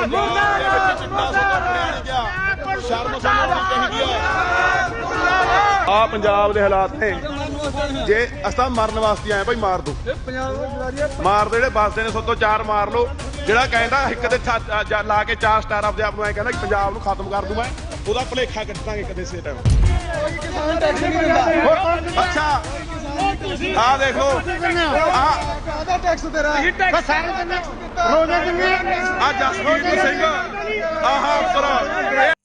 ਦੇ ਸੋਤਾ ਗਿਆ ਸ਼ਰਮ ਸਾਨੂੰ ਆਉਣੀ ਚਾਹੀਦੀ ਹੈ ਆ ਪੰਜਾਬ ਦੇ ਹਾਲਾਤ ਨੇ। ਜੇ ਅਸਾਂ ਮਰਨ ਵਾਸਤੇ ਆਏ ਭਾਈ ਮਾਰ ਦੋ। ਮਾਰ ਦੋ ਜਿਹੜੇ ਵੱਸਦੇ ਨੇ ਸੋਤੋਂ ਚਾਰ ਮਾਰ ਲਓ। ਜਿਹੜਾ ਕਹਿੰਦਾ ਇੱਕ ਜਾ- ਲਾ ਕੇ ਚਾਰ ਸਟਾਰ ਆਪਦੇ ਆਪ ਨੂੰ ਐ ਕਹਿੰਦਾ ਕਿ ਪੰਜਾਬ ਨੂੰ ਖਤਮ ਕਰ ਦੂੰ ਮੈਂ। ਉਹਦਾ ਭਲੇਖਾ ਕੱਟਾਂਗੇ ਕਦੇ ਸੇ ਟਾਈਮ ਅੱਛਾ। ਆ ਦੇਖੋ। ਆ। ਆ। ਜਸਵੀਰ ਸਿੰਘ ਆਹ ਉੱਪਰ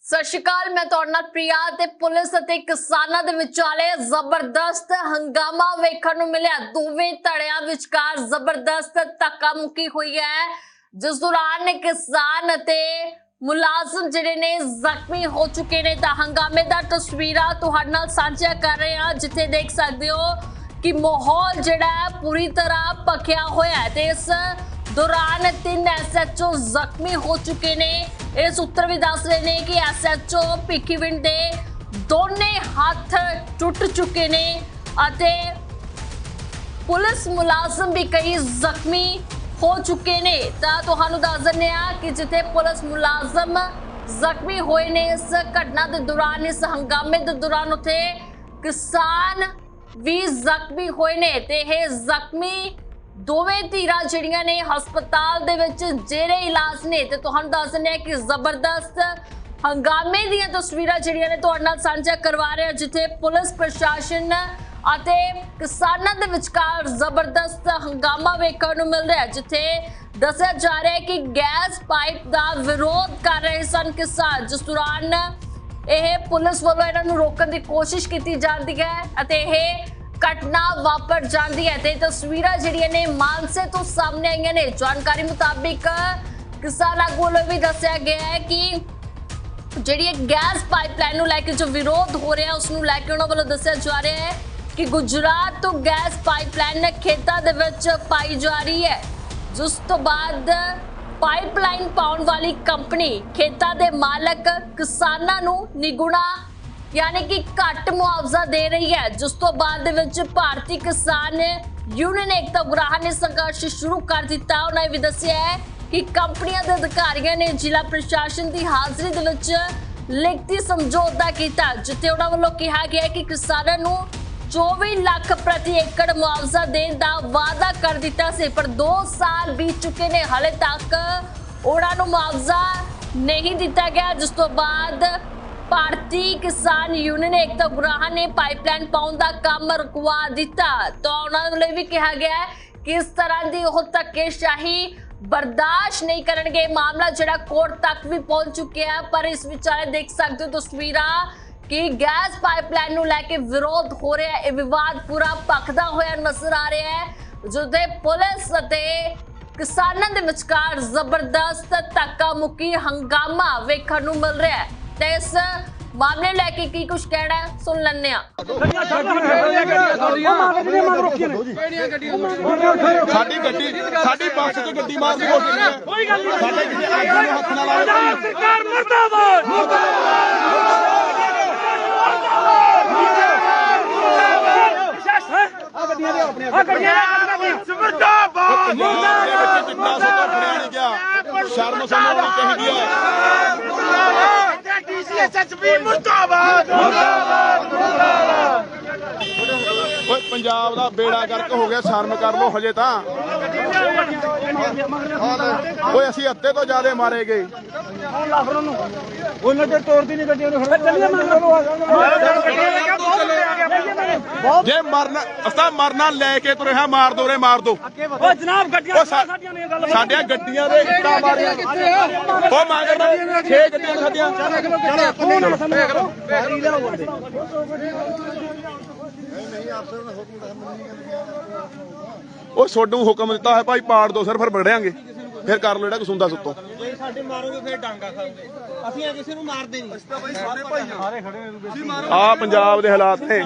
ਸਤਿ ਸ਼੍ਰੀ ਅਕਾਲ ਮੈਂ ਤੁਹਾਡੇ ਨਾਲ ਪ੍ਰਿਆ ਤੇ ਪੁਲਿਸ ਅਤੇ ਕਿਸਾਨਾਂ ਦੇ ਵਿਚਾਲੇ ਜ਼ਬਰਦਸਤ ਹੰਗਾਮਾ ਵੇਖਣ ਨੂੰ ਮਿਲਿਆ। ਦੋਵੇਂ ਧੜਿਆਂ ਵਿਚਕਾਰ ਜ਼ਬਰਦਸਤ ਧੱਕਾ ਮੁੱਕੀ ਹੋਈ ਹੈ। ਜਿਸ ਦੌਰਾਨ ਕਿਸਾਨ ਅਤੇ ਮੁਲਾਜ਼ਮ ਜਿਹੜੇ ਨੇ ਜ਼ਖਮੀ ਹੋ ਚੁੱਕੇ ਨੇ। ਤਾਂ ਹੰਗਾਮੇ ਦਾ ਤਸਵੀਰਾਂ ਤੁਹਾਡੇ ਨਾਲ ਸਾਂਝਾ ਕਰ ਰਹੇ ਹਾਂ ਜਿੱਥੇ ਦੇਖ ਸਕਦੇ ਹੋ ਕਿ ਮਾਹੌਲ ਜਿਹੜਾ ਪੂਰੀ ਤਰ੍ਹਾਂ ਪੱਕਿਆ ਹੋਇਆ ਹੈ ਤੇ ਇਸ ਦੌਰਾਨ ਤਿੰਨ ਐਸਐਚਓ ਜ਼ਖਮੀ ਹੋ ਚੁੱਕੇ ਨੇ। ਇਸ ਉੱਤਰ ਵੀ ਦੱਸ ਰਹੇ ਨੇ ਕਿ ਐਸਐਚਓ ਭਿੱਖੀਵਿੰਡ ਦੇ ਦੋਨੇ ਹੱਥ ਟੁੱਟ ਚੁੱਕੇ ਨੇ ਅਤੇ ਪੁਲਿਸ ਮੁਲਾਜ਼ਮ ਵੀ ਕਈ ਜ਼ਖਮੀ ਹੋ ਚੁੱਕੇ ਨੇ। ਤਾਂ ਤੁਹਾਨੂੰ ਦੱਸ ਦਿੰਦੇ ਆ ਕਿ ਜਿੱਥੇ ਪੁਲਿਸ ਮੁਲਾਜ਼ਮ ਜ਼ਖਮੀ ਹੋਏ ਨੇ ਇਸ ਘਟਨਾ ਦੇ ਦੌਰਾਨ, ਇਸ ਹੰਗਾਮੇ ਦੇ ਦੌਰਾਨ ਉੱਥੇ ਕਿਸਾਨ ਵੀ ਜ਼ਖਮੀ ਹੋਏ ਨੇ ਤੇ ਇਹ ਜ਼ਖਮੀ ਦੋਵੇਂ ਧੀਰਾਂ ਜਿਹੜੀਆਂ ਨੇ ਹਸਪਤਾਲ ਦੇ ਵਿੱਚ ਜਿਹੜੇ ਇਲਾਜ ਨੇ ਤੇ ਤੁਹਾਨੂੰ ਦੱਸ ਦਿੰਦੇ ਆ ਕਿ ਜ਼ਬਰਦਸਤ ਹੰਗਾਮੇ ਦੀਆਂ ਤਸਵੀਰਾਂ ਜਿਹੜੀਆਂ ਨੇ ਤੁਹਾਡੇ ਨਾਲ ਸਾਂਝਾ ਕਰਵਾ ਰਹੇ ਹਾਂ, ਜਿੱਥੇ ਪੁਲਿਸ ਪ੍ਰਸ਼ਾਸਨ ਅਤੇ ਕਿਸਾਨਾਂ ਦੇ ਵਿਚਕਾਰ ਜ਼ਬਰਦਸਤ ਹੰਗਾਮਾ ਵੇਖਣ ਨੂੰ ਮਿਲ ਰਿਹਾ ਹੈ ਜਿੱਥੇ ਦੱਸਿਆ ਜਾ ਰਿਹਾ ਹੈ ਕਿ ਗੈਸ ਪਾਈਪ ਦਾ ਵਿਰੋਧ ਕਰ ਰਹੇ ਸਨ ਕਿਸਾਨ। ਜਿਸ ਦੌਰਾਨ ਇਹ ਪੁਲਿਸ ਵੱਲੋਂ ਇਹਨਾਂ ਨੂੰ ਰੋਕਣ ਦੀ ਕੋਸ਼ਿਸ਼ ਕੀਤੀ ਜਾਂਦੀ ਹੈ ਅਤੇ ਇਹ ਘਟਨਾ ਵਾਪਰ ਜਾਂਦੀ ਹੈ ਤੇ ਤਸਵੀਰਾਂ ਜਿਹੜੀਆਂ ਨੇ ਮਾਨਸੇ ਤੋਂ ਸਾਹਮਣੇ ਆਈਆਂ ਨੇ। ਜਾਣਕਾਰੀ ਮੁਤਾਬਿਕ ਕਿਸਾਨ ਆਗੂ ਵੱਲੋਂ ਵੀ ਦੱਸਿਆ ਗਿਆ ਹੈ ਕਿ ਜਿਹੜੀ ਇਹ ਗੈਸ ਪਾਈਪਲਾਈਨ ਨੂੰ ਲੈ ਕੇ ਜੋ ਵਿਰੋਧ ਹੋ ਰਿਹਾ, ਉਸ ਨੂੰ ਲੈ ਕੇ ਉਹਨਾਂ ਵੱਲੋਂ ਦੱਸਿਆ ਜਾ ਰਿਹਾ ਹੈ ਕਿ ਗੁਜਰਾਤ ਤੋਂ ਗੈਸ ਪਾਈਪਲਾਈਨ ਖੇਤਾਂ ਦੇ ਵਿੱਚ ਪਾਈ ਜਾ ਰਹੀ ਹੈ। ਜਿਸ ਤੋਂ ਬਾਅਦ ਪਾਈਪਲਾਈਨ ਪਾਉਣ ਵਾਲੀ ਕੰਪਨੀ ਖੇਤਾਂ ਦੇ ਮਾਲਕ ਕਿਸਾਨਾਂ ਨੂੰ ਨਿਗੁਣਾ, ਯਾਨੀ ਕਿ ਘੱਟ ਮੁਆਵਜ਼ਾ ਦੇ ਰਹੀ ਹੈ, ਜਿਸ ਤੋਂ ਬਾਅਦ ਦੇ ਵਿੱਚ ਭਾਰਤੀ ਕਿਸਾਨ ਯੂਨੀਅਨ ਏਕਤਾ ਉਗਰਾਹਾਂ ਨੇ ਸੰਘਰਸ਼ ਸ਼ੁਰੂ ਕਰ ਦਿੱਤਾ। ਉਹਨਾਂ ਨੇ ਵੀ ਦੱਸਿਆ ਹੈ ਕਿ ਕੰਪਨੀਆਂ ਦੇ ਅਧਿਕਾਰੀਆਂ ਨੇ ਜ਼ਿਲ੍ਹਾ ਪ੍ਰਸ਼ਾਸਨ ਦੀ ਹਾਜ਼ਰੀ ਦੇ ਵਿੱਚ ਲਿਖਤੀ ਸਮਝੌਤਾ ਕੀਤਾ, ਜਿੱਥੇ ਉਹਨਾਂ ਵੱਲੋਂ ਕਿਹਾ ਗਿਆ ਕਿ ਕਿਸਾਨਾਂ ਨੂੰ 24 ਲੱਖ ਪ੍ਰਤੀ ਏਕੜ ਮੁਆਵਜ਼ਾ ਦੇਣ ਦਾ ਵਾਅਦਾ ਕਰ ਦਿੱਤਾ ਸੀ, ਪਰ 2 ਸਾਲ ਬੀਤ ਚੁੱਕੇ ਨੇ। ਹਲੇ ਤੱਕ ਉਹਨਾਂ ਨੂੰ ਮੁਆਵਜ਼ਾ ਨਹੀਂ ਦਿੱਤਾ ਗਿਆ, ਜਿਸ ਤੋਂ ਬਾਅਦ ਭਾਰਤੀ ਕਿਸਾਨ ਯੂਨੀਅਨ ਏਕਤਾ ਉਗਰਾਹਾਂ ਨੇ ਪਾਈਪਲਾਈਨ ਪਾਉਣ ਦਾ ਕੰਮ ਰੁਕਵਾ ਦਿੱਤਾ। ਤਾਂ ਉਹਨਾਂ ਵੱਲੋਂ ਇਹ ਵੀ ਕਿਹਾ ਗਿਆ ਕਿਸ ਤਰ੍ਹਾਂ ਦੀ ਉਹ ਧੱਕੇਸ਼ਾਹੀ ਬਰਦਾਸ਼ਤ ਨਹੀਂ ਕਰਨਗੇ। ਮਾਮਲਾ ਜਿਹੜਾ ਕੋਰਟ ਤੱਕ ਵੀ ਪਹੁੰਚ ਚੁੱਕਿਆ ਪਰ ਇਸ ਵਿਚਾਲੇ ਦੇਖ ਸਕਦੇ ਹੋ ਤਸਵੀਰਾਂ ਕਿ ਗੈਸ ਪਾਈਪਲਾਈਨ ਨੂੰ ਲੈ ਕੇ ਵਿਰੋਧ ਹੋ ਰਿਹਾ ਹੈ ਇਹ ਵਿਵਾਦ ਪੂਰਾ ਭਖਦਾ ਹੋਇਆ ਨਜ਼ਰ ਆ ਰਿਹਾ ਹੈ। ਜਿਹਦੇ ਪੁਲਿਸ ਅਤੇ ਕਿਸਾਨਾਂ ਦੇ ਵਿਚਕਾਰ ਜ਼ਬਰਦਸਤ ਧੱਕਾ ਮੁੱਕੀ ਹੰਗਾਮਾ ਵੇਖਣ ਨੂੰ ਮਿਲ ਰਿਹਾ ਹੈ। ਤੇ ਇਸ ਮਾਮਲੇ ਲੈ ਕੇ ਕੀ ਕੁਝ ਕਹਿਣਾ ਹੈ ਸੁਣ ਲੈਂਦੇ ਹਾਂ। ਸਾਡੀ ਗੱਡੀ ਸਾਡੀ ਬੱਸ 'ਚ ਗੱਡੀ ਮਾਰ ਹੈ। ਕੋਈ ਗੱਲ ਨਹੀਂ। ਸਾਡੇ ਹੱਥ ਨਾਲ ਲਾਇਆ ਸਰਕਾਰ ਮਰਦਾਬਾਦ। ਆ ਗੱਡੀਆਂ ਦੇ ਆਪਣੇ ਆ ਗੱਡੀਆਂ ਮਰਦਾਬਾਦ! ਪੰਜਾਬ ਦੇ ਵਿੱਚ ਚਿੱਟਾ ਸੋਤਾ ਫੜਿਆ ਨਹੀਂ ਗਿਆ। ਸ਼ਰਮ ਸਾਨੂੰ ਆਉਣੀ ਚਾਹੀਦੀ ਹੈ ਡੀਸੀਐਸਐਸਪੀ ਮਰਦਾਬਾਦ! ਓਏ ਪੰਜਾਬ ਦਾ ਬੇੜਾ ਗਰਕ ਹੋ ਗਿਆ ਸ਼ਰਮ ਕਰ ਲੋ ਹਜੇ ਤਾਂ। ਓਏ ਅਸੀਂ ਅੱਧੇ ਤੋਂ ਜ਼ਿਆਦੇ ਮਾਰੇ ਗਏ। ਉਹਨਾਂ ਤੇ ਤੋੜਦੀ ਨਹੀਂ ਗੱਡੀਆਂ ਨੂੰ। ਚੱਲੀਏ। ਜੇ ਮਰਨਾ ਅਸਾਂ ਮਰਨਾ ਲੈ ਕੇ ਤੁਰੇ ਹਾਂ ਮਾਰ ਦੋ ਰੇ ਮਾਰ ਦੋ ਓ ਜਨਾਬ ਗੱਡੀਆਂ ਸਾਡੀਆਂ ਨੇ ਗੱਲ ਸਾਡੀਆਂ ਗੱਡੀਆਂ ਦੇ ਇੱਟਾਂ ਮਾਰੀਆਂ ਉਹ ਮੰਗਦਾ 6 ਗੱਡੀਆਂ ਸਾਡੀਆਂ ਉਹ ਛੋਡੂ ਹੁਕਮ ਦਿੱਤਾ ਹੈ ਭਾਈ ਪਾੜ ਦੋ ਸਿਰ ਫਿਰ ਵੜਿਆਂਗੇ ਫਿਰ ਕਰ ਲੋ ਜਿਹੜਾ ਕਸੁੰਦਾ ਸੁੱਤੋਂ। ਸਾਡੇ ਮਾਰੋਗੇ ਫਿਰ ਡਾਂਗਾ ਖਾਓਗੇ। ਅਸੀਂ ਆ ਕਿਸੇ ਨੂੰ ਮਾਰਦੇ ਨਹੀਂ। ਆ ਪੰਜਾਬ ਦੇ ਹਾਲਾਤ ਨੇ।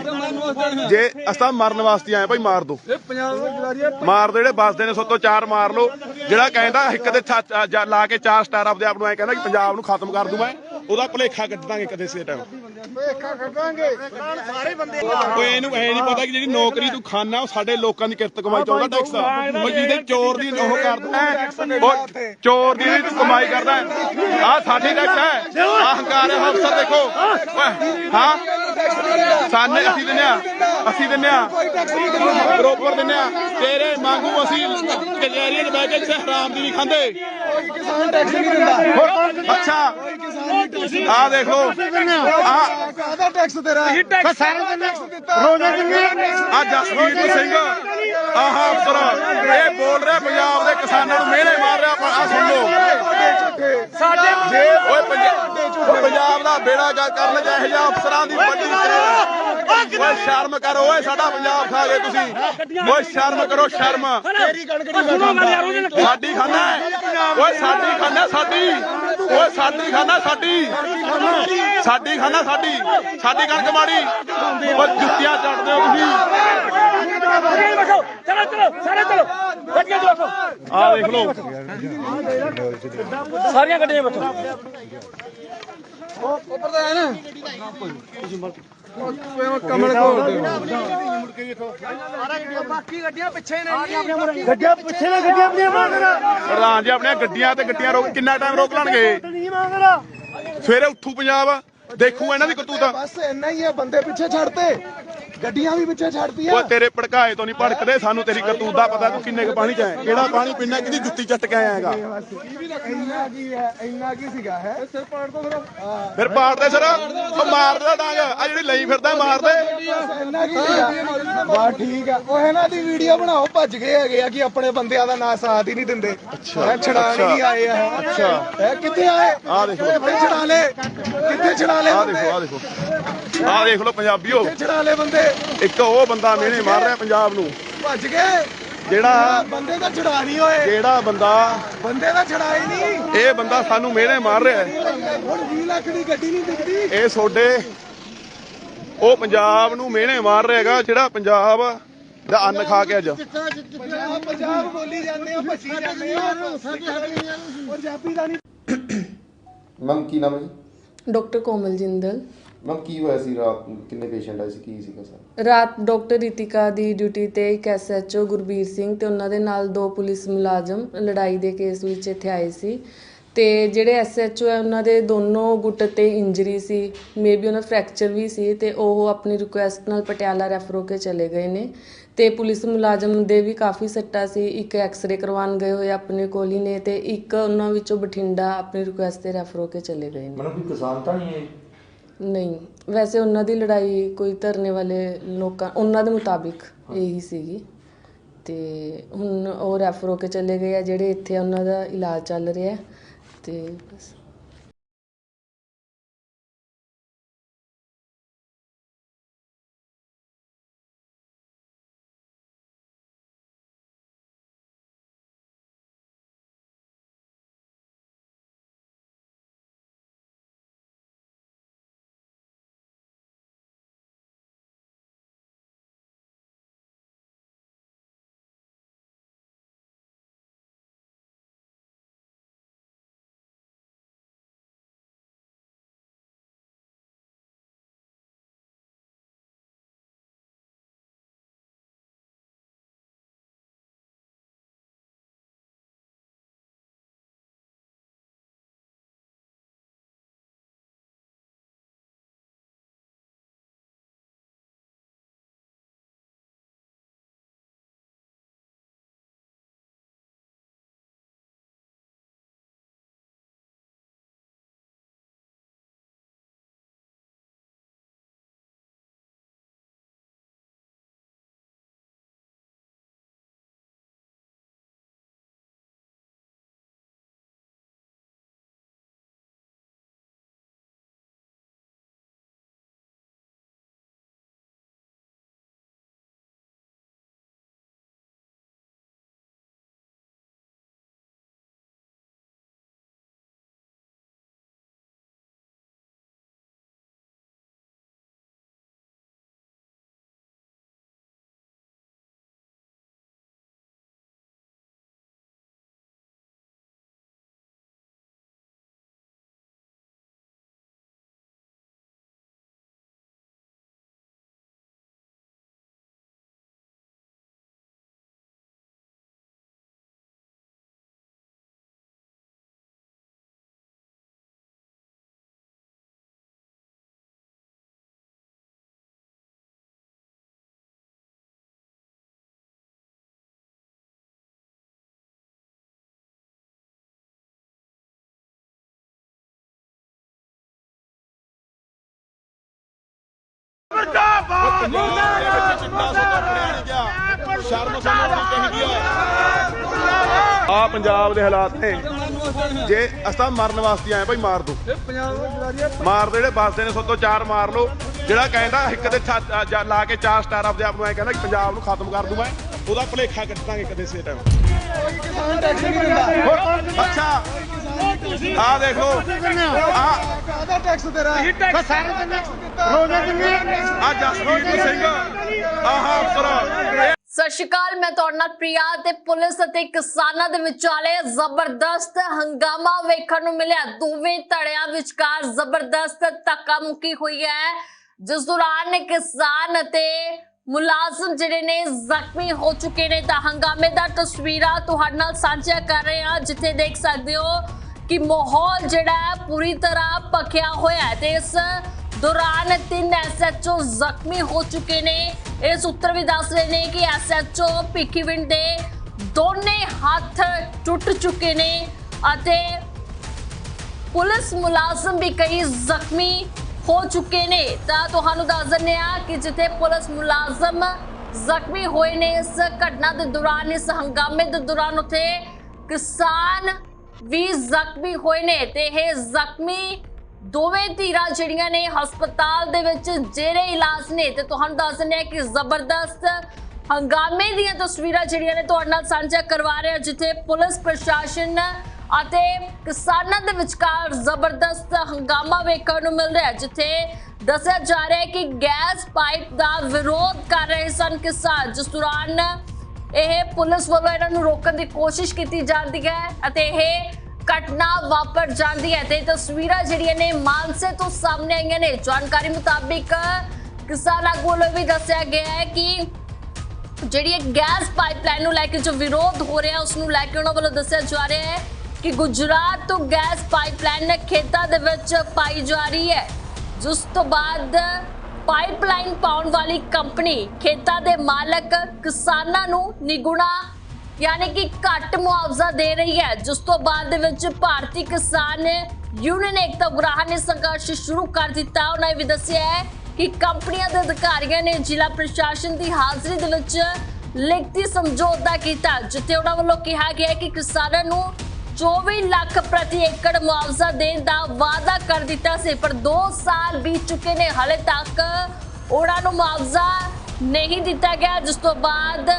ਜੇ ਅਸਾਂ ਮਰਨ ਵਾਸਤੇ ਆਏ ਭਾਈ ਮਾਰ ਦੋ। ਮਾਰ ਦੋ ਜਿਹੜੇ ਵੱਸਦੇ ਨੇ ਸੋਤੋਂ ਚਾਰ ਮਾਰ ਲਓ। ਜਿਹੜਾ ਕਹਿੰਦਾ ਇੱਕ ਤੇ ਜਾ- ਲਾ ਕੇ ਚਾਰ ਸਟਾਰ ਆਪਦੇ ਆਪ ਨੂੰ ਐ ਕਹਿੰਦਾ ਕਿ ਪੰਜਾਬ ਨੂੰ ਖਤਮ ਕਰ ਦੂੰ ਮੈਂ ਉਹਦਾ ਭਲੇਖਾ ਕੱਟਾਂਗੇ ਕਦੇ ਸੇ ਟਾਈਮ ਓਏ ਇਹਨੂੰ ਐ ਨਹੀਂ ਪਤਾ ਕਿ ਜਿਹੜੀ ਨੌਕਰੀ ਤੂੰ ਖਾਣਾ ਉਹ ਸਾਡੇ ਲੋਕਾਂ ਦੀ ਕਿਰਤ ਕਮਾਈ ਚਾਹੁੰਦਾ ਟੈਕਸ ਜਿਹਦੇ ਚੋਰ ਦੀ ਉਹ ਕਰਦਾ ਹੈ, ਉਹ ਚੋਰ ਦੀ ਕਮਾਈ ਕਰਦਾ ਆ ਸਾਡੀ ਟੈਕਸ ਹੈ। ਆਹ ਹੰਕਾਰ ਹੈ ਅਫਸਰ ਦੇਖੋ। ਓਏ ਹਾਂ? ਸਾਨੇ ਅਸੀਂ ਦਿੰਨੇ ਆ ਅਸੀਂ ਦਿੰਨੇ ਆ। ਬਰੋਬਰ ਦਿੰਨੇ ਆ। ਤੇਰੇ ਵਾਂਗੂ ਅਸੀਂ ਕਚਹਿਰੀਆਂ 'ਚ ਬਹਿ ਕੇ ਕਿਸੇ ਹਰਾਮ ਦੀ ਨਹੀਂ ਖਾਂਦੇ। ਕਿਸਾਨ ਟੈਕਸ ਨਹੀਂ ਦਿੰਦਾ। ਅੱਛਾ। ਆ ਦੇਖ ਲੋ ਆ ਕਾਹਦਾ ਟੈਕਸ ਤੇਰਾ? ਸਾਰਾ ਟੈਕਸ ਦਿੱਤਾ। ਰੋਜ਼ੇ ਦਿੰਦੇ ਆ? ਜਸਵੀਰ ਸਿੰਘ। ਆਹ ਅਫਸਰ ਇਹ ਬੋਲ ਰਿਹਾ ਪੰਜਾਬ ਦੇ ਕਿਸਾਨਾਂ ਨੂੰ ਮਿਹਣੇ ਮਾਰ ਰਿਹਾ ਆ ਸੁਣ ਲਓ। ਸਾਡੇ ਓਏ ਪੰਜਾਬ ਦਾ ਬੇੜਾ ਗਾ ਕਰ ਲਗਾ ਇਹ ਜਿਹਾ ਅਫਸਰਾਂ ਦੀ ਵੱਡੀ ਓਏ ਸ਼ਰਮ ਕਰੋ ਓਏ ਸਾਡਾ ਪੰਜਾਬ ਖਾ ਗਏ ਤੁਸੀਂ। ਓਏ ਸ਼ਰਮ ਕਰੋ ਸ਼ਰਮ। ਤੇਰੀ ਕਣਕ ਖਾਂਦਾ ਸਾਡੀ ਖਾਨਾ। ਓਏ ਸਾਡੀ ਖਾਨਾ ਸਾਡੀ। ਓਏ ਸਾਡੀ ਖਾਨਾ ਸਾਡੀ। ਸਾਡੀ ਖਾਨਾ ਸਾਡੀ। ਸਾਡੀ ਕਣਕ ਮਾੜੀ। ਓਏ ਜੁੱਤੀਆਂ ਚੱਟਦੇ ਹੋ ਤੁਸੀਂ। ਚਲੋ ਚਲੋ ਸਾਰੇ ਚਲੋ ਗੱਡੀਆਂ 'ਚ ਬੈਠੋ ਆ ਦੇਖ ਲਓ। ਸਾਰੀਆਂ ਗੱਡੀਆਂ ਬੈਠੋ ਉੱਪਰ ਤਾਂ ਹੈ ਨਾ। ਕਮਲ ਕੋਲ ਗੱਡੀਆਂ ਪਿੱਛੇ ਨੇ ਗੱਡੀਆਂ ਆਪਣੀਆਂ ਮੰਗਣਾ ਪ੍ਰਧਾਨ ਜੀ ਆਪਣੀਆਂ ਗੱਡੀਆਂ ਤੇ ਗੱਡੀਆਂ ਰੋਕ ਕਿੰਨਾ ਟਾਈਮ ਰੋਕ ਲੈਣਗੇ? ਨਹੀਂ ਮੰਗਣਾ ਸਵੇਰੇ ਉੱਠੂ ਪੰਜਾਬ ਦੇਖੂ ਇਹਨਾਂ ਦੀ ਕਰਤੂਤ। ਬਸ ਇੰਨਾ ਹੀ ਹੈ ਬੰਦੇ ਪਿੱਛੇ ਛੱਡਤੇ। ਗੱਡੀਆਂ ਵੀ ਪਿੱਛੇ ਛੱਡਤੀਆਂ। ਓਏ ਤੇਰੇ ਭੜਕਾਏ ਤੋਂ ਨਹੀਂ ਭੜਕਦੇ ਸਾਨੂੰ ਤੇਰੀ ਕਰਤੂਤ ਦਾ ਪਤਾ ਤੂੰ ਕਿੰਨੇ ਕ ਪਾਣੀ ਚ ਹੈ ਕਿਹੜਾ ਪਾਣੀ ਪੀਣਾ ਕਿਹਦੀ ਜੁੱਤੀ ਚੱਟ ਕੇ ਆਇਆ ਹੈਗਾ। ਇੰਨਾ ਕੀ ਹੈ ਇੰਨਾ ਕੀ ਸੀਗਾ ਹੈ? ਸਿਰ ਪਾੜ ਤੋਂ ਫਿਰ। ਫਿਰ ਪਾੜਦੇ ਸਰ ਉਹ ਮਾਰਦਾ ਡਾਂਗ ਆ ਜਿਹੜੀ ਲਈ ਫਿਰਦਾ ਮਾਰਦੇ। ਇੰਨਾ ਕੀ ਸੀਗਾ? ਬਾ ਠੀਕ ਆ। ਉਹ ਇਹਨਾਂ ਦੀ ਵੀਡੀਓ ਬਣਾਓ ਭੱਜ ਗਏ ਹੈਗੇ ਆ ਕਿ ਆਪਣੇ ਬੰਦਿਆਂ ਦਾ ਨਾਂ ਸਾਥ ਹੀ ਨਹੀਂ ਦਿੰਦੇ। ਅੱਛਾ ਛੜਾਣ ਹੀ ਆਏ ਆ? ਅੱਛਾ। ਇਹ ਕਿੱਥੇ ਆਏ? ਆਹ ਦੇਖੋ। ਕਿੱਥੇ ਛੜਾ ਲੈ ਕਿੱਥੇ ਛੜਾ ਲੈ ਆ ਬੰਦੇ ਦੇਖੋ ਆ ਦੇਖੋ। ਆ ਦੇਖ ਲਓ ਪੰਜਾਬੀਓ। ਕਿੱਥੇ ਛੜਾ ਲੈ ਇੱਕ ਉਹ ਬੰਦਾ ਮਿਹਣੇ ਮਾਰ ਰਿਹਾ ਪੰਜਾਬ ਨੂੰ। ਭੱਜ ਗਏ। ਜਿਹੜਾ ਬੰਦੇ ਤਾਂ ਛੜਾ ਨਹੀਂ ਹੋਏ ਜਿਹੜਾ ਬੰਦਾ ਬੰਦੇ ਤਾਂ ਛੜਾਏ ਨਹੀਂ। ਇਹ ਬੰਦਾ ਸਾਨੂੰ ਮਿਹਣੇ ਮਾਰ ਰਿਹਾ। ਹੈ। ਹੁਣ 20 ਲੱਖ ਦੀ ਗੱਡੀ ਨਹੀਂ ਦਿਖਦੀ ਇਹ ਤੁਹਾਡੇ ਉਹ ਪੰਜਾਬ ਨੂੰ ਮਿਹਣੇ ਮਾਰ ਰਿਹਾ ਹੈਗਾ ਜਿਹੜਾ ਪੰਜਾਬ ਦਾ ਅੰਨ ਖਾ ਕੇ ਅੱਜ। ਪੰਜਾਬ ਪੰਜਾਬ ਬੋਲੀ ਜਾਂਦੇ ਆ ਭੱਜੀ ਜਾਂਦੇ ਆ। ਪੰਜਾਬੀ ਦਾ ਨਹੀਂ ਮੈਮ ਕੀ ਨਾਮ ਹੈ ਜੀ? ਡਾਕਟਰ ਕੋਮਲ ਜਿੰਦਲ ਮੈਮ ਕੀ ਹੋਇਆ ਸੀ ਰਾਤ? ਨੂੰ ਕਿੰਨੇ ਪੇਸ਼ੈਂਟ ਆਏ ਸੀ? ਕੀ ਸੀਗਾ ਸਰ? ਰਾਤ ਡਾਕਟਰ ਰਿਤਿਕਾ ਦੀ ਡਿਊਟੀ ਤੇ ਇੱਕ ਐਸਐਚਓ ਗੁਰਬੀਰ ਸਿੰਘ ਤੇ ਉਹਨਾਂ ਦੇ ਨਾਲ ਦੋ ਪੁਲਿਸ ਮੁਲਾਜ਼ਮ ਲੜਾਈ ਦੇ ਕੇਸ ਵਿੱਚ ਇੱਥੇ ਆਏ ਸੀ ਤੇ ਜਿਹੜੇ ਐਸਐਚਓ ਹੈ ਉਹਨਾਂ ਦੇ ਦੋਨੋਂ ਗੁੱਟ ਤੇ ਇੰਜਰੀ ਸੀ ਮੇਬੀ ਉਹਨਾਂ ਫ੍ਰੈਕਚਰ ਵੀ ਸੀ ਤੇ ਉਹ ਆਪਣੀ ਰਿਕੁਐਸਟ ਨਾਲ ਪਟਿਆਲਾ ਰੈਫਰ ਹੋ ਕੇ ਚਲੇ ਗਏ ਨੇ ਤੇ ਪੁਲਿਸ ਮੁਲਾਜ਼ਮ ਦੇ ਵੀ ਕਾਫੀ ਸੱਟਾਂ ਸੀ ਇੱਕ ਐਕਸ-ਰੇ ਕਰਵਾਉਣ ਗਏ ਹੋਏ ਆਪਣੇ ਕੋਲ ਹੀ ਨੇ ਤੇ ਇੱਕ ਉਹਨਾਂ ਵਿੱਚੋਂ ਬਠਿੰਡਾ ਆਪਣੀ ਰਿਕੁਐਸਟ ਤੇ ਰੈਫਰ ਹੋ ਕੇ ਚਲੇ ਗਏ ਨੇ। ਮੈਨੂੰ ਕੋਈ ਕਿਸਾਨ ਤਾਂ ਨਹੀਂ ਹੈ? ਨਹੀਂ ਵੈਸੇ ਉਹਨਾਂ ਦੀ ਲੜਾਈ ਕੋਈ ਧਰਨੇ ਵਾਲੇ ਲੋਕਾਂ ਉਹਨਾਂ ਦੇ ਮੁਤਾਬਿਕ ਇਹੀ ਸੀਗੀ। ਤੇ ਹੁਣ ਉਹ ਰੈਫਰ ਹੋ ਕੇ ਚਲੇ ਗਏ ਆ ਜਿਹੜੇ ਇੱਥੇ ਉਹਨਾਂ ਦਾ ਇਲਾਜ ਚੱਲ ਰਿਹਾ ਤੇ ਬਸ। ਮੁਰਦਾਬਾਦ! ਮੁਰਦਾਬਾਦ! ਚਿੱਟਾ ਸੋਤਾ ਫੜਿਆ ਨਹੀਂ ਗਿਆ ਸ਼ਰਮ ਸਾਨੂੰ ਆਉਣੀ ਚਾਹੀਦੀ ਹੈ ਆ ਪੰਜਾਬ ਦੇ ਹਾਲਾਤ ਨੇ। ਜੇ ਅਸਾਂ ਮਰਨ ਵਾਸਤੇ ਆਏ ਭਾਈ ਮਾਰ ਦੋ। ਮਾਰ ਦੇ ਜਿਹੜੇ ਬਸਦੇ ਨੇ ਸੋਤੋਂ ਚਾਰ ਮਾਰ ਲਓ। ਜਿਹੜਾ ਕਹਿੰਦਾ ਇੱਕ ਦੇ ਛੱਤ ਆ, ਜਾ- ਲਾ ਕੇ ਚਾਰ ਸਟਾਰ ਆਪਦੇ ਆਪ ਨੂੰ ਐ ਕਹਿੰਦਾ ਕਿ ਪੰਜਾਬ ਨੂੰ ਖਤਮ ਕਰ ਦੂੰ ਮੈਂ ਉਹਦਾ ਭਲੇਖਾ ਕੱਟਾਂਗੇ ਕਦੇ ਸੇ ਟਾਈਮ। ਕਿਸਾਨ ਟੈਕਸ ਨਹੀਂ ਦਿੰਦਾ। ਅੱਛਾ। ਆ ਦੇਖੋ ਆ ਕਾਹਦਾ ਟੈਕਸ ਤੇਰਾ ਟੈਕਸ ਸਾਰੇ ਦਿੰਦੇ ਰੋਜ਼ੇ ਦਿੰਦੇ ਆ ਜਸਵੀਰ ਸਿੰਘ। ਆਹ ਅਫਸਰ ਸਤਿ ਸ਼੍ਰੀ ਅਕਾਲ ਮੈਂ ਤੁਹਾਡੇ ਨਾਲ ਪ੍ਰਿਆ ਤੇ ਪੁਲਿਸ ਅਤੇ ਕਿਸਾਨਾਂ ਦੇ ਵਿਚਾਲੇ ਜ਼ਬਰਦਸਤ ਹੰਗਾਮਾ ਵੇਖਣ ਨੂੰ ਮਿਲਿਆ। ਦੋਵੇਂ ਧੜਿਆਂ ਵਿਚਕਾਰ ਜ਼ਬਰਦਸਤ ਧੱਕਾ ਮੁੱਕੀ ਹੋਈ ਹੈ। ਜਿਸ ਦੌਰਾਨ ਕਿਸਾਨ ਅਤੇ ਮੁਲਾਜ਼ਮ ਜਿਹੜੇ ਨੇ ਜ਼ਖਮੀ ਹੋ ਚੁੱਕੇ ਨੇ। ਤਾਂ ਹੰਗਾਮੇ ਦਾ ਤਸਵੀਰਾਂ ਤੁਹਾਡੇ ਨਾਲ ਸਾਂਝਾ ਕਰ ਰਹੇ ਹਾਂ ਜਿੱਥੇ ਦੇਖ ਸਕਦੇ ਹੋ ਕਿ ਮਾਹੌਲ ਜਿਹੜਾ ਪੂਰੀ ਤਰ੍ਹਾਂ ਪੱਕਿਆ ਹੋਇਆ ਹੈ ਤੇ ਇਸ ਦੌਰਾਨ ਤਿੰਨ ਐਸਐਚਓ ਜ਼ਖਮੀ ਹੋ ਚੁੱਕੇ ਨੇ। ਇਸ ਉੱਤਰ ਵੀ ਦੱਸ ਰਹੇ ਨੇ ਕਿ ਐਸਐਚਓ ਭਿੱਖੀਵਿੰਡ ਦੇ ਦੋਨੇ ਹੱਥ ਟੁੱਟ ਚੁੱਕੇ ਨੇ ਅਤੇ ਪੁਲਿਸ ਮੁਲਾਜ਼ਮ ਵੀ ਕਈ ਜ਼ਖਮੀ ਹੋ ਚੁੱਕੇ ਨੇ। ਤਾਂ ਤੁਹਾਨੂੰ ਦੱਸ ਦਿੰਦੇ ਆ ਕਿ ਜਿੱਥੇ ਪੁਲਿਸ ਮੁਲਾਜ਼ਮ ਜ਼ਖਮੀ ਹੋਏ ਨੇ ਇਸ ਘਟਨਾ ਦੇ ਦੌਰਾਨ, ਇਸ ਹੰਗਾਮੇ ਦੇ ਦੌਰਾਨ ਉੱਥੇ ਕਿਸਾਨ ਵੀ ਜ਼ਖਮੀ ਹੋਏ ਨੇ ਤੇ ਇਹ ਜ਼ਖਮੀ ਦੋਵੇਂ ਧੀਰਾਂ ਜਿਹੜੀਆਂ ਨੇ ਹਸਪਤਾਲ ਦੇ ਵਿੱਚ ਜੇਰੇ ਇਲਾਜ ਨੇ ਤੇ ਤੁਹਾਨੂੰ ਦੱਸ ਦਿੰਦੇ ਆ ਕਿ ਜ਼ਬਰਦਸਤ ਹੰਗਾਮੇ ਦੀਆਂ ਤਸਵੀਰਾਂ ਜਿਹੜੀਆਂ ਨੇ ਤੁਹਾਡੇ ਨਾਲ ਸਾਂਝਾ ਕਰਵਾ ਰਹੇ ਹਾਂ, ਜਿੱਥੇ ਪੁਲਿਸ ਪ੍ਰਸ਼ਾਸਨ ਅਤੇ ਕਿਸਾਨਾਂ ਦੇ ਵਿਚਕਾਰ ਜ਼ਬਰਦਸਤ ਹੰਗਾਮਾ ਵੇਖਣ ਨੂੰ ਮਿਲ ਰਿਹਾ ਹੈ ਜਿੱਥੇ ਦੱਸਿਆ ਜਾ ਰਿਹਾ ਹੈ ਕਿ ਗੈਸ ਪਾਈਪ ਦਾ ਵਿਰੋਧ ਕਰ ਰਹੇ ਸਨ ਕਿਸਾਨ। ਜਿਸ ਦੌਰਾਨ ਇਹ ਪੁਲਿਸ ਵੱਲੋਂ ਇਹਨਾਂ ਨੂੰ ਰੋਕਣ ਦੀ ਕੋਸ਼ਿਸ਼ ਕੀਤੀ ਜਾਂਦੀ ਹੈ ਅਤੇ ਇਹ ਘਟਨਾ ਵਾਪਰ ਜਾਂਦੀ ਹੈ ਤੇ ਤਸਵੀਰਾਂ ਜਿਹੜੀਆਂ ਨੇ ਮਾਨਸੇ ਤੋਂ ਸਾਹਮਣੇ ਆਈਆਂ ਨੇ। ਜਾਣਕਾਰੀ ਮੁਤਾਬਿਕ ਕਿਸਾਨ ਆਗੂ ਵੱਲੋਂ ਵੀ ਦੱਸਿਆ ਗਿਆ ਹੈ ਕਿ ਜਿਹੜੀ ਇਹ ਗੈਸ ਪਾਈਪਲਾਈਨ ਨੂੰ ਲੈ ਕੇ ਜੋ ਵਿਰੋਧ ਹੋ ਰਿਹਾ, ਉਸ ਨੂੰ ਲੈ ਕੇ ਉਹਨਾਂ ਵੱਲੋਂ ਦੱਸਿਆ ਜਾ ਰਿਹਾ ਹੈ ਕਿ ਗੁਜਰਾਤ ਤੋਂ ਗੈਸ ਪਾਈਪਲਾਈਨ ਖੇਤਾਂ ਦੇ ਵਿੱਚ ਪਾਈ ਜਾ ਰਹੀ ਹੈ। ਜਿਸ ਤੋਂ ਬਾਅਦ ਪਾਈਪਲਾਈਨ ਪਾਉਣ ਵਾਲੀ ਕੰਪਨੀ ਖੇਤਾਂ ਦੇ ਮਾਲਕ ਕਿਸਾਨਾਂ ਨੂੰ ਨਿਗੁਣਾ, ਯਾਨੀ ਕਿ ਘੱਟ ਮੁਆਵਜ਼ਾ ਦੇ ਰਹੀ ਹੈ। ਜਿਸ ਤੋਂ ਬਾਅਦ ਦੇ ਵਿੱਚ ਭਾਰਤੀ ਕਿਸਾਨ ਯੂਨੀਅਨ ਏਕਤਾ ਉਗਰਾਹਾਂ ਨੇ ਸੰਘਰਸ਼ ਸ਼ੁਰੂ ਕਰ ਦਿੱਤਾ। ਉਹਨਾਂ ਨੇ ਵੀ ਦੱਸਿਆ ਹੈ ਕਿ ਕੰਪਨੀਆਂ ਦੇ ਅਧਿਕਾਰੀਆਂ ਨੇ ਜ਼ਿਲ੍ਹਾ ਪ੍ਰਸ਼ਾਸਨ ਦੀ ਹਾਜ਼ਰੀ ਦੇ ਵਿੱਚ ਲਿਖਤੀ ਸਮਝੌਤਾ ਕੀਤਾ, ਜਿੱਥੇ ਉਹਨਾਂ ਵੱਲੋਂ ਕਿਹਾ ਗਿਆ ਕਿ ਕਿਸਾਨਾਂ ਨੂੰ 24 ਲੱਖ ਪ੍ਰਤੀ ਏਕੜ ਮੁਆਵਜ਼ਾ ਦੇਣ ਦਾ ਵਾਅਦਾ ਕਰ ਦਿੱਤਾ ਸੀ, ਪਰ 2 ਸਾਲ ਬੀਤ ਚੁੱਕੇ ਨੇ। ਹਾਲੇ ਤੱਕ ਉਹਨਾਂ ਨੂੰ ਮੁਆਵਜ਼ਾ ਨਹੀਂ ਦਿੱਤਾ ਗਿਆ। ਜਿਸ ਤੋਂ ਬਾਅਦ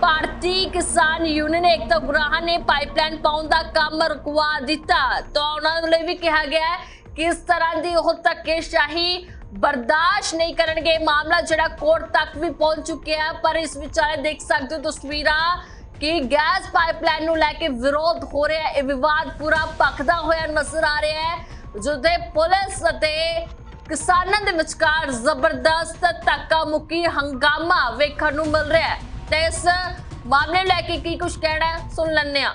ਭਾਰਤੀ ਕਿਸਾਨ ਯੂਨੀਅਨ ਏਕਤਾ ਗੁਰਾਹਾਂ ਨੇ ਪਾਈਪਲਾਈਨ ਪਾਉਣ ਦਾ ਕੰਮ ਰੁਕਵਾ ਦਿੱਤਾ। ਤਾਂ ਉਹਨਾਂ ਵੱਲੋਂ ਇਹ ਵੀ ਕਿਹਾ ਗਿਆ ਕਿਸ ਤਰ੍ਹਾਂ ਦੀ ਉਹ ਧੱਕੇਸ਼ਾਹੀ ਬਰਦਾਸ਼ਤ ਨਹੀਂ ਕਰਨਗੇ। ਮਾਮਲਾ ਜਿਹੜਾ ਕੋਰਟ ਤੱਕ ਵੀ ਪਹੁੰਚ ਚੁੱਕਿਆ ਪਰ ਇਸ ਵਿਚਾਲੇ ਦੇਖ ਸਕਦੇ ਹੋ ਤਸਵੀਰਾਂ ਕਿ ਗੈਸ ਪਾਈਪਲਾਈਨ ਨੂੰ ਲੈ ਕੇ ਵਿਰੋਧ ਹੋ ਰਿਹਾ ਹੈ। ਇਹ ਵਿਵਾਦ ਪੂਰਾ ਭਖਦਾ ਹੋਇਆ ਨਜ਼ਰ ਆ ਰਿਹਾ ਹੈ। ਜਿਹਦੇ ਪੁਲਿਸ ਅਤੇ ਕਿਸਾਨਾਂ ਦੇ ਵਿਚਕਾਰ ਜ਼ਬਰਦਸਤ ਧੱਕਾ ਮੁੱਕੀ ਹੰਗਾਮਾ ਵੇਖਣ ਨੂੰ ਮਿਲ ਰਿਹਾ ਹੈ। ਤੇ ਇਸ ਮਾਮਲੇ ਲੈ ਕੇ ਕੀ ਕੁਝ ਕਹਿਣਾ ਹੈ ਸੁਣ ਲੈਂਦੇ ਹਾਂ।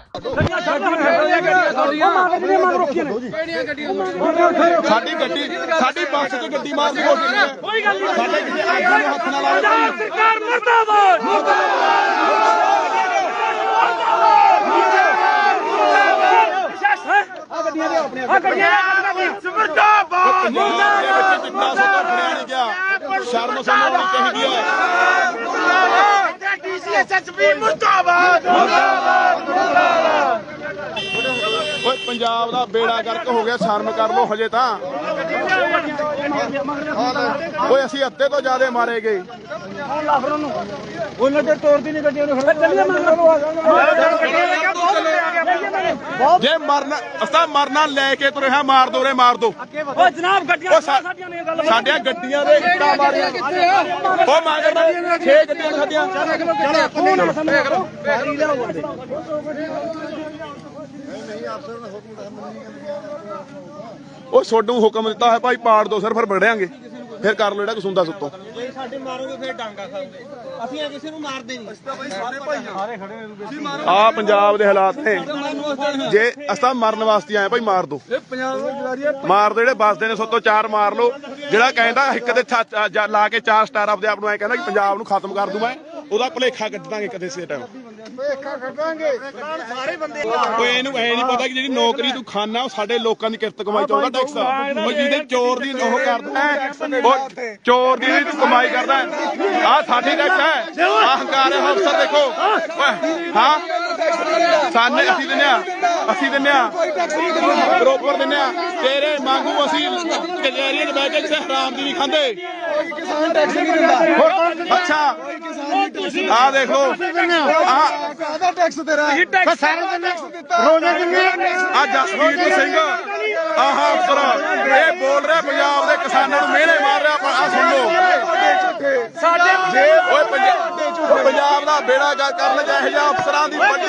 ਸਾਡੀ ਗੱਡੀ ਸਾਡੀ ਬੱਸ 'ਚ ਗੱਡੀ ਗਈ ਹੈ ਕੋਈ ਗੱਲ ਨਹੀਂ। ਸਾਡੇ ਹੱਥ ਨਾ ਲਾਓ। ਪੰਜਾਬ ਸਰਕਾਰ ਮਰਦਾਬਾਦ ਆ ਮਰਦਾਬਾਦ ਪੰਜਾਬ ਦੇ ਵਿੱਚ ਚਿੱਟਾ ਸੋਤਾ ਫੜਿਆ ਨਹੀਂ ਗਿਆ ਸ਼ਰਮ ਸਾਨੂੰ ਚਾਹੀਦੀ ਹੈ। ਡੀਸੀਐਸਐਸਪੀ ਮਰਦਾਬਾਦ! ਓਏ ਪੰਜਾਬ ਦਾ ਬੇੜਾ ਗਰਕ ਹੋ ਗਿਆ ਸ਼ਰਮ ਕਰ ਲੋ ਹਜੇ ਤਾਂ। ਓਏ ਅਸੀਂ ਅੱਧੇ ਤੋਂ ਜ਼ਿਆਦੇ ਮਾਰੇ ਗਏ। ਉਹਨਾਂ ਤੇ ਤੋੜਦੀ ਨਹੀਂ ਗੱਡੀਆਂ ਨੂੰ ਫਿਰ ਚੱਲੀਏ ਮੰਗਰੋਂ ਆ ਜੇ ਮਰਨਾ ਅਸਾਂ ਮਰਨਾ ਲੈ ਕੇ ਤੁਰੇ ਹਾਂ ਮਾਰ ਦੋ ਰੇ ਮਾਰ ਦੋ। ਓ ਜਨਾਬ ਗੱਡੀਆਂ ਸਾਡੀਆਂ ਨੇ ਗੱਲ। ਸਾਡੀਆਂ ਗੱਡੀਆਂ ਦੇ ਇੱਟਾਂ ਮਾਰੀਆਂ। ਉਹ ਮੰਗਦਾ ਛੇ ਗੱਡੀਆਂ ਖੱਡੀਆਂ ਉਹ ਸੋਡੂ ਹੁਕਮ ਦਿੱਤਾ ਹੈ ਭਾਈ ਪਾੜ ਦੋ ਸਰ ਫਿਰ ਵੜਿਆਂਗੇ ਫਿਰ ਕਰ ਲੋ ਜਿਹੜਾ ਕਸੁੰਦਾ ਸੁੱਤੋਂ। ਜੇ ਸਾਡੇ ਮਾਰੋਗੇ ਫਿਰ ਡਾਂਗਾ ਖਾਓਗੇ। ਅਸੀਂ ਆ ਕਿਸੇ ਨੂੰ ਮਾਰਦੇ ਨਹੀਂ। ਆ। ਪੰਜਾਬ ਦੇ ਹਾਲਾਤ ਨੇ। ਜੇ ਅਸਾਂ ਮਰਨ ਵਾਸਤੇ ਆਏ ਭਾਈ ਮਾਰ ਦੋ। ਮਾਰ ਦੋ ਜਿਹੜੇ ਬਸਦੇ ਨੇ ਸੋਤੋਂ ਚਾਰ ਮਾਰ ਲਓ। ਜਿਹੜਾ ਕਹਿੰਦਾ ਇੱਕ ਦੇ ਛੱਤ ਆ, ਜਾ- ਲਾ ਕੇ ਚਾਰ ਸਟਾਰ ਆਪਦੇ ਆਪ ਨੂੰ ਐ ਕਹਿੰਦਾ ਕਿ ਪੰਜਾਬ ਨੂੰ ਖਤਮ ਕਰ ਦੂੰ ਮੈਂ ਉਹਦਾ ਭਲੇਖਾ ਕੱਟਾਂਗੇ ਕਦੇ ਸੇ ਟਾਈਮ ਓਏ ਇਹਨੂੰ ਐ ਨਹੀਂ ਪਤਾ ਕਿ ਜਿਹੜੀ ਨੌਕਰੀ ਤੂੰ ਖਾਣਾ ਉਹ ਸਾਡੇ ਲੋਕਾਂ ਦੀ ਕਿਰਤ ਕਮਾਈ ਚਾਹੁੰਦਾ ਟੈਕਸ ਉਹ ਜਿਹਦੇ ਚੋਰ ਦੀ ਉਹ ਕਰਦਾ। ਉਹ ਚੋਰ ਦੀ ਕਮਾਈ ਕਰਦਾ। ਆ ਸਾਡੀ ਟੈਕਸ ਹੈ। ਆ ਹੰਕਾਰ ਅਫਸਰ ਦੇਖੋ। ਹਾਂ। ਸਾਨੇ ਅਸੀਂ ਦਿੰਨੇ ਆ ਅਸੀਂ ਦਿੰਨੇ ਆ ਬਰੋਬਰ ਦਿੰਨੇ ਆ ਤੇਰੇ ਵਾਂਗੂ ਅਸੀਂ ਕਚਹਿਰੀਆਂ 'ਚ ਬਹਿ ਕੇ ਕਿਸੇ ਹਰਾਮ ਦੀ ਨਹੀਂ ਖਾਂਦੇ। ਕਿਸਾਨ ਟੈਕਸ ਨਹੀਂ ਦਿੰਦਾ ਅੱਛਾ। ਆ ਦੇਖ ਲੋ ਆ ਕਾਹਦਾ ਟੈਕਸ ਤੇਰਾ ਸਾਰਾ ਟੈਕਸ ਦਿੱਤਾ ਰੋਜ਼ੇ ਦਿੰਦੇ ਆ ਜਸਵੀਰ ਸਿੰਘ। ਆਹ ਅਫਸਰ ਇਹ ਬੋਲ ਰਿਹਾ ਪੰਜਾਬ ਦੇ ਕਿਸਾਨਾਂ ਨੂੰ ਮਿਹਣੇ ਮਾਰ ਰਿਹਾ ਆ ਸੁਣ ਲਓ। ਸਾਡੇ ਓਏ ਪੰਜਾਬ ਪੰਜਾਬ ਦਾ ਬੇੜਾ ਗਾ ਕਰਨ ਜਾ ਇਹ ਜਿਹਾ ਅਫਸਰਾਂ ਦੀ ਵੱਡੀ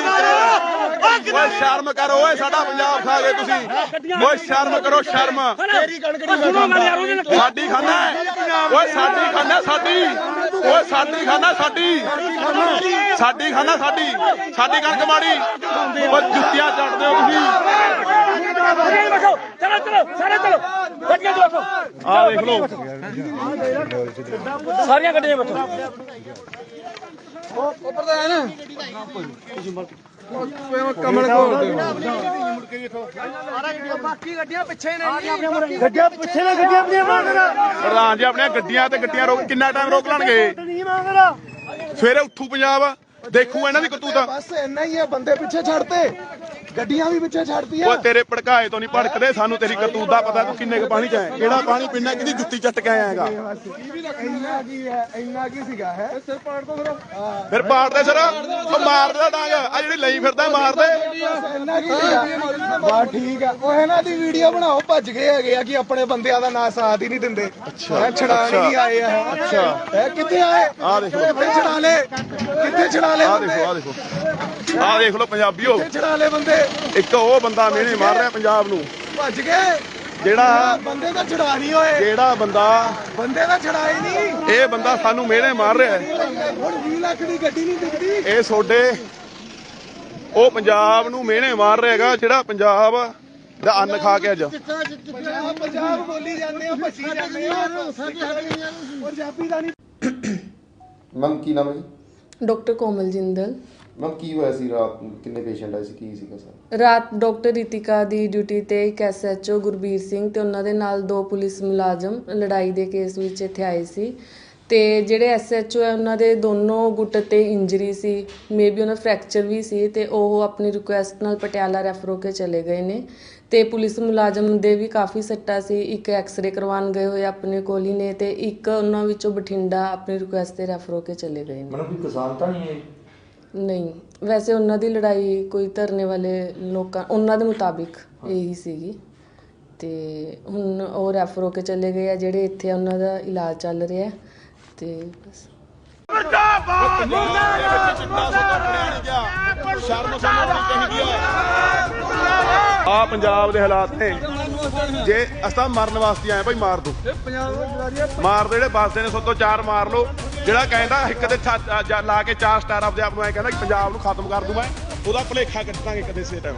ਓਏ ਸ਼ਰਮ ਕਰੋ ਓਏ ਸਾਡਾ ਪੰਜਾਬ ਖਾ ਗਏ ਤੁਸੀਂ। ਓਏ ਸ਼ਰਮ ਕਰੋ ਸ਼ਰਮ। ਤੇਰੀ ਕਣਕੜੀ ਸਾਡੀ ਖਾਨਾ ਓਏ ਸਾਡੀ ਖਾਨਾ ਸਾਡੀ। ਓਏ ਸਾਡੀ ਖਾਨਾ ਸਾਡੀ। ਸਾਡੀ ਖਾਨਾ ਸਾਡੀ। ਸਾਡੀ ਕਣਕ ਮਾੜੀ। ਓਏ ਜੁੱਤੀਆਂ ਚੜਦੇ ਹੋ ਤੁਸੀਂ। ਚਲੋ ਚਲੋ ਸਾਰੇ ਚਲੋ। ਗੱਡੀਆਂ 'ਚ ਬੈਠੋ ਆ ਦੇਖ ਲਓ। ਸਾਰੀਆਂ ਗੱਡੀਆਂ ਬੈਠੋ ਉਹ ਪ੍ਰਧਾਨ ਕਮਲ ਕੋਲ ਗੱਡੀਆਂ ਪਿੱਛੇ ਨੇ ਗੱਡੀਆਂ ਆਪਣੀਆਂ ਮੰਗਦਾ ਪ੍ਰਧਾਨ ਜੀ ਆਪਣੀਆਂ ਗੱਡੀਆਂ ਤੇ ਗੱਡੀਆਂ ਰੋਕ ਕਿੰਨਾ ਟਾਈਮ ਰੋਕ ਲੈਣਗੇ? ਨਹੀਂ ਸਵੇਰੇ ਉੱਠੂ ਪੰਜਾਬ। ਦੇਖੂ ਇਹਨਾਂ ਦੀ ਕਰਤੂਤ। ਬਸ ਇੰਨਾ ਹੀ ਹੈ ਬੰਦੇ ਪਿੱਛੇ ਛੱਡਤੇ। ਗੱਡੀਆਂ ਵੀ ਪਿੱਛੇ ਛੱਡਤੀਆਂ। ਓਏ ਤੇਰੇ ਭੜਕਾਏ ਤੋਂ ਨਹੀਂ ਭੜਕਦੇ ਸਾਨੂੰ ਤੇਰੀ ਕਰਤੂਤ ਦਾ ਪਤਾ ਤੂੰ ਕਿੰਨੇ ਕ ਪਾਣੀ ਚ ਹੈ? ਕਿਹੜਾ ਪਾਣੀ ਪੀਣਾ ਕਿਹਦੀ ਜੁੱਤੀ ਚੱਟ ਕੇ ਆਇਆ ਹੈਗਾ? ਇੰਨਾ ਕੀ ਹੈ ਇੰਨਾ ਕੀ ਸੀਗਾ ਹੈ? ਸਿਰ ਪਾੜ ਦੋ ਫਿਰ ਫਿਰ ਪਾੜਦੇ ਸਰ ਉਹ ਮਾਰਦਾ ਡਾਂਗ ਆ ਜਿਹੜੀ ਲਈ ਫਿਰਦਾ ਮਾਰਦੇ। ਇੰਨਾ ਕੀ ਸੀਗਾ? ਬਾ ਠੀਕ ਆ। ਉਹ ਇਹਨਾਂ ਦੀ ਵੀਡੀਓ ਬਣਾਓ ਭੱਜ ਗਏ ਹੈਗੇ ਆ ਕਿ ਆਪਣੇ ਬੰਦਿਆਂ ਦਾ ਨਾਂ ਸਾਥ ਹੀ ਨਹੀਂ ਦਿੰਦੇ। ਅੱਛਾ ਛੜਾਣ ਹੀ ਆਏ ਆ। ਅੱਛਾ। ਹੈ ਕਿੱਥੇ ਆਏ? ਆਹ ਦੇਖੋ। ਕਿੱਥੇ ਛੜਾ ਲੈ ਕਿੱਥੇ ਛੜਾ ਲੈ ਆ ਦੇਖੋ ਆ ਦੇਖੋ ਆ ਦੇਖ ਲਓ ਪੰਜਾਬੀਓ। ਕਿੱਥੇ ਛੜਾ ਲੈ ਬੰਦੇ? ਇੱਕ ਉਹ ਬੰਦਾ ਮਿਹਣੇ ਮਾਰ ਰਿਹਾ ਪੰਜਾਬ ਨੂੰ। ਭੱਜ ਗਏ। ਜਿਹੜਾ ਬੰਦੇ ਤਾਂ ਛੜਾ ਨਹੀਂ ਹੋਏ। ਜਿਹੜਾ ਬੰਦਾ ਬੰਦੇ ਤਾਂ ਛੜਾਏ ਨਹੀਂ। ਇਹ ਬੰਦਾ ਸਾਨੂੰ ਮਿਹਣੇ ਮਾਰ ਰਿਹਾ ਹੈ। ਹੁਣ 20 ਲੱਖ ਦੀ ਗੱਡੀ ਨਹੀਂ ਦਿਖਦੀ। ਇਹ ਤੁਹਾਡੇ ਉਹ ਪੰਜਾਬ ਨੂੰ ਮਿਹਣੇ ਮਾਰ ਰਿਹਾ ਹੈਗਾ ਜਿਹੜਾ ਪੰਜਾਬ ਦਾ ਅੰਨ ਖਾ ਕੇ ਅੱਜ। ਪੰਜਾਬ ਪੰਜਾਬ ਬੋਲੀ ਜਾਂਦੇ ਆ ਭੱਜੀ ਜਾਂਦੇ ਆ। ਪੰਜਾਬੀ ਦਾ ਨਹੀਂ ਮੈਮ ਕੀ ਨਾਮ ਹੈ ਜੀ? ਡਾਕਟਰ ਕੋਮਲ ਜਿੰਦਲ ਮੈਮ ਕੀ ਹੋਇਆ ਸੀ ਰਾਤ ਨੂੰ? ਕਿੰਨੇ ਪੇਸ਼ੈਂਟ ਆਏ ਸੀ? ਕੀ ਸੀਗਾ ਸਰ? ਰਾਤ ਡਾਕਟਰ ਰਿਤਿਕਾ ਦੀ ਡਿਊਟੀ ਤੇ ਇੱਕ ਐਸਐਚਓ ਗੁਰਬੀਰ ਸਿੰਘ ਤੇ ਉਹਨਾਂ ਦੇ ਨਾਲ ਦੋ ਪੁਲਿਸ ਮੁਲਾਜ਼ਮ ਲੜਾਈ ਦੇ ਕੇਸ ਵਿੱਚ ਇੱਥੇ ਆਏ ਸੀ ਤੇ ਜਿਹੜੇ ਐਸਐਚਓ ਹੈ ਉਹਨਾਂ ਦੇ ਦੋਨੋਂ ਗੁੱਟ ਤੇ ਇੰਜਰੀ ਸੀ ਮੇਬੀ ਉਹਨਾਂ ਫ੍ਰੈਕਚਰ ਵੀ ਸੀ ਤੇ ਉਹ ਆਪਣੀ ਰਿਕੁਐਸਟ ਨਾਲ ਪਟਿਆਲਾ ਰੈਫਰ ਹੋ ਕੇ ਚਲੇ ਗਏ ਨੇ ਤੇ ਪੁਲਿਸ ਮੁਲਾਜ਼ਮ ਦੇ ਵੀ ਕਾਫੀ ਸੱਟਾਂ ਸੀ ਇੱਕ ਐਕਸ-ਰੇ ਕਰਵਾਉਣ ਗਏ ਹੋਏ ਆਪਣੇ ਕੋਲ ਹੀ ਨੇ ਤੇ ਇੱਕ ਉਹਨਾਂ ਵਿੱਚੋਂ ਬਠਿੰਡਾ ਆਪਣੀ ਰਿਕੁਐਸਟ ਤੇ ਰੈਫਰ ਹੋ ਕੇ ਚਲੇ ਗਏ ਨੇ। ਮੈਨੂੰ ਕੋਈ ਕਿਸਾਨ ਤਾਂ ਨਹੀਂ ਹੈ? ਨਹੀਂ ਵੈਸੇ ਉਹਨਾਂ ਦੀ ਲੜਾਈ ਕੋਈ ਧਰਨੇ ਵਾਲੇ ਲੋਕਾਂ ਉਹਨਾਂ ਦੇ ਮੁਤਾਬਿਕ ਇਹੀ ਸੀਗੀ। ਤੇ ਹੁਣ ਉਹ ਰੈਫਰ ਹੋ ਕੇ ਚਲੇ ਗਏ ਆ ਜਿਹੜੇ ਇੱਥੇ ਉਹਨਾਂ ਦਾ ਇਲਾਜ ਚੱਲ ਰਿਹਾ ਹੈ ਤੇ ਬਸ। ਸ਼ਰਮ ਸਾਨੂੰ ਚਾਹੀਦੀ ਹੈ ਆ ਪੰਜਾਬ ਦੇ ਹਾਲਾਤ ਨੇ। ਜੇ ਅਸਾਂ ਮਰਨ ਵਾਸਤੇ ਆਏ ਭਾਈ ਮਾਰ ਦੋ। ਮਾਰ ਦੇ ਜਿਹੜੇ ਵੱਸਦੇ ਨੇ ਸੋਤੋਂ ਚਾਰ ਮਾਰ ਲਓ। ਜਿਹੜਾ ਕਹਿੰਦਾ ਇੱਕ ਦੇ ਲਾ ਕੇ ਚਾਰ ਸਟਾਰ ਆਪਦੇ ਆਪ ਨੂੰ ਐ ਕਹਿੰਦਾ ਕਿ ਪੰਜਾਬ ਨੂੰ ਖਤਮ ਕਰ ਦੂੰ ਮੈਂ ਉਹਦਾ ਭਲੇਖਾ ਕੱਟਾਂਗੇ ਕਦੇ ਸੇ ਟਾਈਮ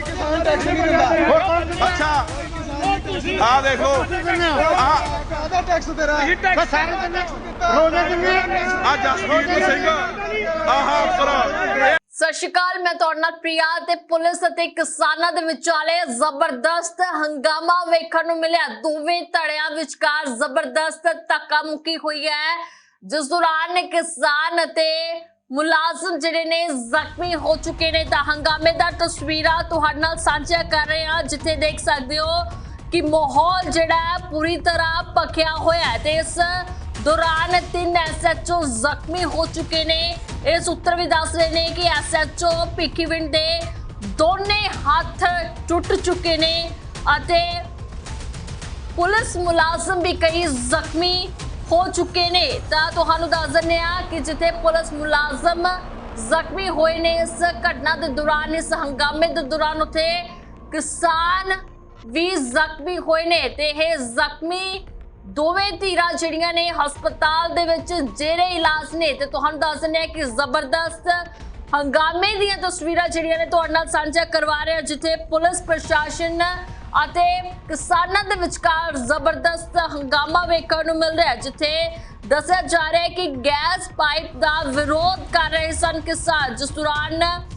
ਕਿਸਾਨ ਟੈਕਸ ਨਹੀਂ ਦਿੰਦਾ ਅੱਛਾ। ਆ ਦੇਖੋ ਆ ਕਾਹਦਾ ਟੈਕਸ ਤੇਰਾ ਸਾਰਾ ਟੈਕਸ ਦਿੱਤਾ। ਰੋਜ਼ੇ ਦਿੰਦੇ ਆ ਜਸਵੀਰ ਸਿੰਘ। ਆਹ ਅਫਸਰ ਸਤਿ ਸ਼੍ਰੀ ਅਕਾਲ ਮੈਂ ਤੁਹਾਡੇ ਨਾਲ ਪ੍ਰਿਆ ਤੇ ਪੁਲਿਸ ਅਤੇ ਕਿਸਾਨਾਂ ਦੇ ਵਿਚਾਲੇ ਜ਼ਬਰਦਸਤ ਹੰਗਾਮਾ ਵੇਖਣ ਨੂੰ ਮਿਲਿਆ। ਦੋਵੇਂ ਧੜਿਆਂ ਵਿਚਕਾਰ ਜ਼ਬਰਦਸਤ ਧੱਕਾ ਮੁੱਕੀ ਹੋਈ ਹੈ। ਜਿਸ ਦੌਰਾਨ ਕਿਸਾਨ ਅਤੇ ਮੁਲਾਜ਼ਮ ਜਿਹੜੇ ਨੇ ਜ਼ਖਮੀ ਹੋ ਚੁੱਕੇ ਨੇ, ਤਾਂ ਹੰਗਾਮੇ ਦਾ ਤਸਵੀਰਾਂ ਤੁਹਾਡੇ ਨਾਲ ਸਾਂਝਾ ਕਰ ਰਹੇ ਹਾਂ, ਜਿੱਥੇ ਦੇਖ ਸਕਦੇ ਹੋ ਕਿ ਮਾਹੌਲ ਜਿਹੜਾ ਪੂਰੀ ਤਰ੍ਹਾਂ ਭਖਿਆ ਹੋਇਆ ਹੈ ਤੇ ਇਸ ਦੌਰਾਨ ਤਿੰਨ ਐਸਐਚਓ ਜ਼ਖਮੀ ਹੋ ਚੁੱਕੇ ਨੇ। ਇਸ ਉੱਤਰ ਵੀ ਦੱਸ ਰਹੇ ਨੇ ਕਿ ਐਸਐਚਓ ਭਿੱਖੀਵਿੰਡ ਦੇ ਦੋਨੇ ਹੱਥ ਟੁੱਟ ਚੁੱਕੇ ਨੇ ਅਤੇ ਪੁਲਿਸ ਮੁਲਾਜ਼ਮ ਵੀ ਕਈ ਜ਼ਖਮੀ ਹੋ ਚੁੱਕੇ ਨੇ। ਤਾਂ ਤੁਹਾਨੂੰ ਦੱਸ ਦਿੰਦੇ ਆ ਕਿ ਜਿੱਥੇ ਪੁਲਿਸ ਮੁਲਾਜ਼ਮ ਜ਼ਖਮੀ ਹੋਏ ਨੇ ਇਸ ਘਟਨਾ ਦੇ ਦੌਰਾਨ, ਇਸ ਹੰਗਾਮੇ ਦੇ ਦੌਰਾਨ ਉੱਥੇ ਕਿਸਾਨ ਵੀ ਜ਼ਖਮੀ ਹੋਏ ਨੇ ਤੇ ਇਹ ਜ਼ਖਮੀ ਦੋਵੇਂ ਧੀਰਾਂ ਜਿਹੜੀਆਂ ਨੇ ਹਸਪਤਾਲ ਦੇ ਵਿੱਚ ਜੇਰੇ ਇਲਾਜ ਨੇ। ਤੇ ਤੁਹਾਨੂੰ ਦੱਸ ਦਿੰਦੇ ਆ ਕਿ ਜ਼ਬਰਦਸਤ ਹੰਗਾਮੇ ਦੀਆਂ ਤਸਵੀਰਾਂ ਜਿਹੜੀਆਂ ਨੇ ਤੁਹਾਡੇ ਨਾਲ ਸਾਂਝਾ ਕਰਵਾ ਰਹੇ ਹਾਂ, ਜਿੱਥੇ ਪੁਲਿਸ ਪ੍ਰਸ਼ਾਸਨ ਅਤੇ ਕਿਸਾਨਾਂ ਦੇ ਵਿਚਕਾਰ ਜ਼ਬਰਦਸਤ ਹੰਗਾਮਾ ਵੇਖਣ ਨੂੰ ਮਿਲ ਰਿਹਾ ਹੈ, ਜਿੱਥੇ ਦੱਸਿਆ ਜਾ ਰਿਹਾ ਹੈ ਕਿ ਗੈਸ ਪਾਈਪ ਦਾ ਵਿਰੋਧ ਕਰ ਰਹੇ ਸਨ ਕਿਸਾਨ, ਜਿਸ ਦੌਰਾਨ